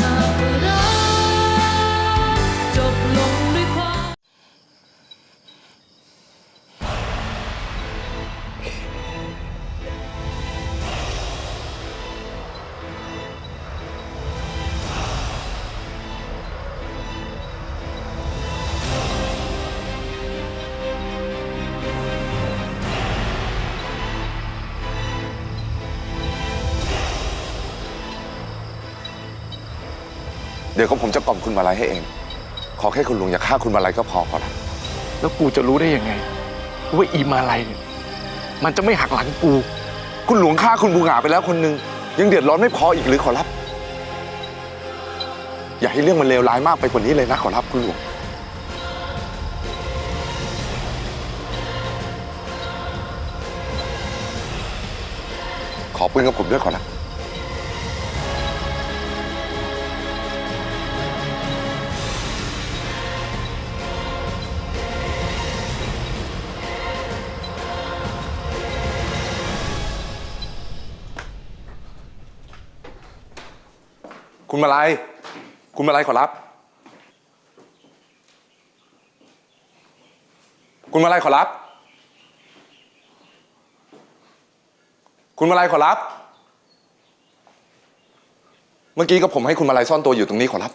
ห เดี๋ยวก็ผมจะกล่อมคุณมาลัยให้เอง ขอแค่คุณลุงอย่าฆ่าคุณมาลัยก็พอขอรับแล้วกูจะรู้ได้ยังไงว่าอีมาลัยเนี่ยมันจะไม่หักหลังกู คุณหลวงฆ่าคุณบูหงาไปแล้วคนหนึ่งยังเดือดร้อนไม่พออีกหรือขอรับ อย่าให้เรื่องมันเลวร้ายมากไปกว่านี้เลยนะขอรับคุณหลวงขอปืนกับผมด้วยขอรับ คุณมาลัย คุณมาลัยขอรับ คุณมาลัยขอรับ คุณมาลัยขอรับ เมื่อกี้ก็ผมให้คุณมาลัยซ่อนตัวอยู่ตรงนี้ขอรับ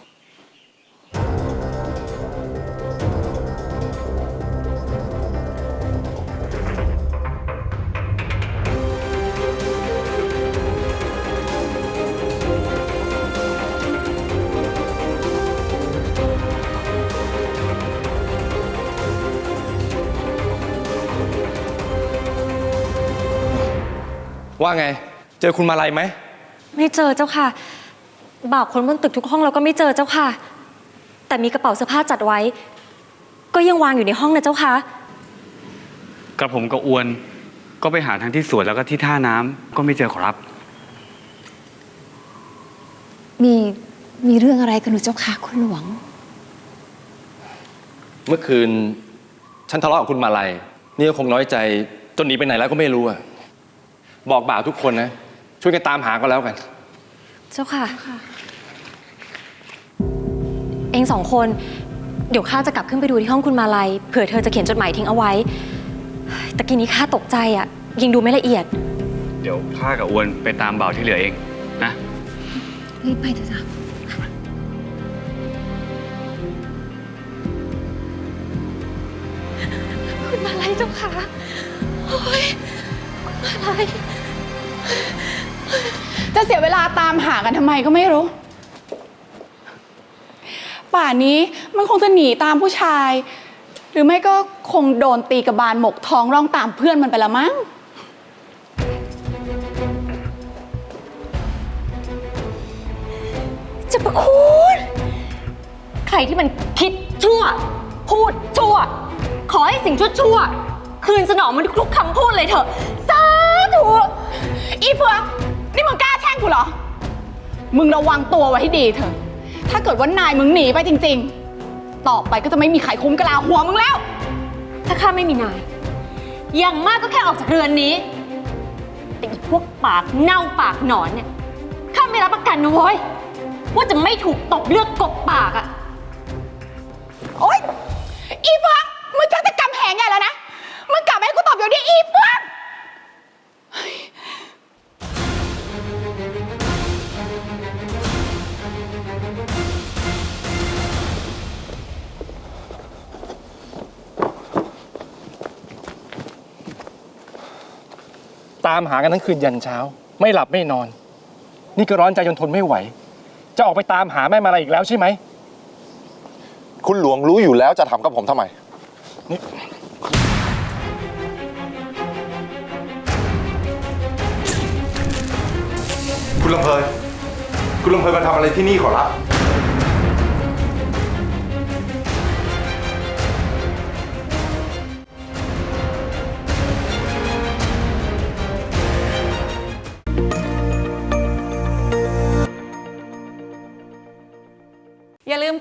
ว่าไง เจอคุณมาลัยไหม ไม่เจอเจ้าค่ะ บ่าวคนบนตึกทุกห้องเราก็ไม่เจอเจ้าค่ะ แต่มีกระเป๋าเสื้อผ้าจัดไว้ ก็ยังวางอยู่ในห้องนะเจ้าค่ะ กระผมกับอวน ก็ไปหาทั้งที่สวนแล้วก็ที่ท่าน้ำก็ไม่เจอขอรับ มีมีเรื่องอะไรกันหนูเจ้าค่ะคุณหลวง เมื่อคืน ฉันทะเลาะกับคุณมาลัย นี่ก็คงน้อยใจจนหนีไปไหนแล้วก็ไม่รู้อะ บอกบ่าวทุกคนนะ ช่วยกันตามหาก็แล้วกัน เจ้าค่ะ เองสองคน เดี๋ยวข้าจะกลับขึ้นไปดูที่ห้องคุณมาลัยเผื่อเธอจะเขียนจดหมายทิ้งเอาไว้ตะกี้นี้ข้าตกใจอะ ยังดูไม่ละเอียด เดี๋ยวข้ากับอวนไปตามบ่าวที่เหลือเองนะรีบไปเถอะจ้ะคุณมาลัยเจ้าค่ะาตามหากันทำไมก็ไม่รู้ ป่านนี้มันคงจะหนีตามผู้ชาย หรือไม่ก็คงโดนตีกระบาลหมกท้องร่องตามเพื่อนมันไปละมั้ง จะประคุณใครที่มันคิดชั่ว พูดชั่ว ขอให้สิ่งชั่วชั่วๆคืนสนองมันทุกๆคำพูดเลยเถอะสาธุอีเฟืองนี่มึงกล้า กูเหรอ มึงระวังตัวไว้ให้ดีเถอะ ถ้าเกิดว่านายมึงหนีไปจริง ๆ ต่อไปก็จะไม่มีใครคุ้มกะลาหัวมึงแล้ว ถ้าข้าไม่มีนาย อย่างมากก็แค่ออกจากเรือนนี้ แต่อีพวกปากเน่าปากหนอนเนี่ย ข้าไม่รับประกันนะเว้ย ว่าจะไม่ถูกตบเลือดกบปากอะโอ๊ย อีเฟือง ตามหากันทั้งคืนยันเช้า ไม่หลับไม่นอน นี่ก็ร้อนใจจนทนไม่ไหว จะออกไปตามหาแม่มาลัยอีกแล้วใช่ไหมคุณหลวงรู้อยู่แล้วจะถามกับผมทำไมนี่คุณลำเพยคุณลำเพยมาทำอะไรที่นี่ขอรับ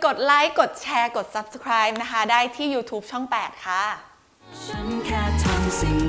กดไลค์ กดแชร์ กด Subscribe นะคะ ได้ที่ YouTube ช่อง 8 ค่ะ ฉันแค่ทำสิ่ง